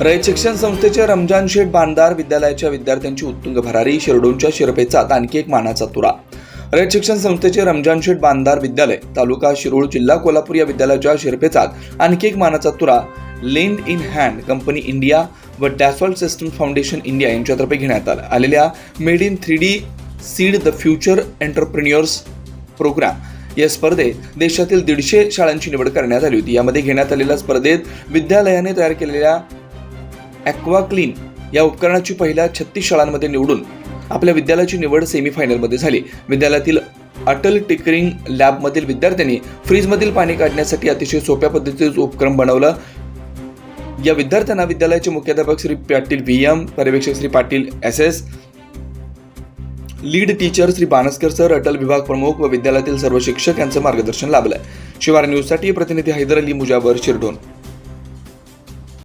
रयत शिक्षण संस्थेच्या रमजान शेठ बांधार विद्यालयाच्या विद्यार्थ्यांची उत्तुंग भरारी शिरडोनच्या शिरपेचात आणखी एक मानाचा तुरा. रयत शिक्षण संस्थेचे रमजान शेठ बांधार विद्यालय तालुका शिरूळ जिल्हा कोल्हापूर या विद्यालयाच्या शिरपेचात आणखी एक मानाचा तुरा lend in hand company India व डॅसॉल्ट सिस्टम फाउंडेशन इंडिया यांच्यातर्फे घेण्यात आला आलेल्या made in three D seed the future entrepreneurs program या स्पर्धेत देशातील दीडशे शाळांची निवड करण्यात आली होती. यामध्ये घेण्यात आलेल्या स्पर्धेत विद्यालयाने तयार केलेल्या ॲक्वाक्लीन या उपकरणाची पहिल्या छत्तीस शाळांमध्ये निवडून आपल्या विद्यालयाची निवड सेमीफायनलमध्ये झाली. विद्यालयातील अटल टिकरिंग लॅबमधील विद्यार्थ्यांनी फ्रीजमधील पाणी काढण्यासाठी अतिशय सोप्या पद्धतीचं उपक्रम बनवलं. या विद्यार्थ्यांना विद्यालयाचे मुख्याध्यापक श्री पाटील व्ही एम पर्यवेक्षक Shri Patil S S lead teacher Shri Banaskar sir Atal विभाग प्रमुख व विद्यालयातील सर्व शिक्षक यांचं मार्गदर्शन लाभलंय. शिवार न्यूजसाठी प्रतिनिधी हैदर अली मुजावर शिरडोन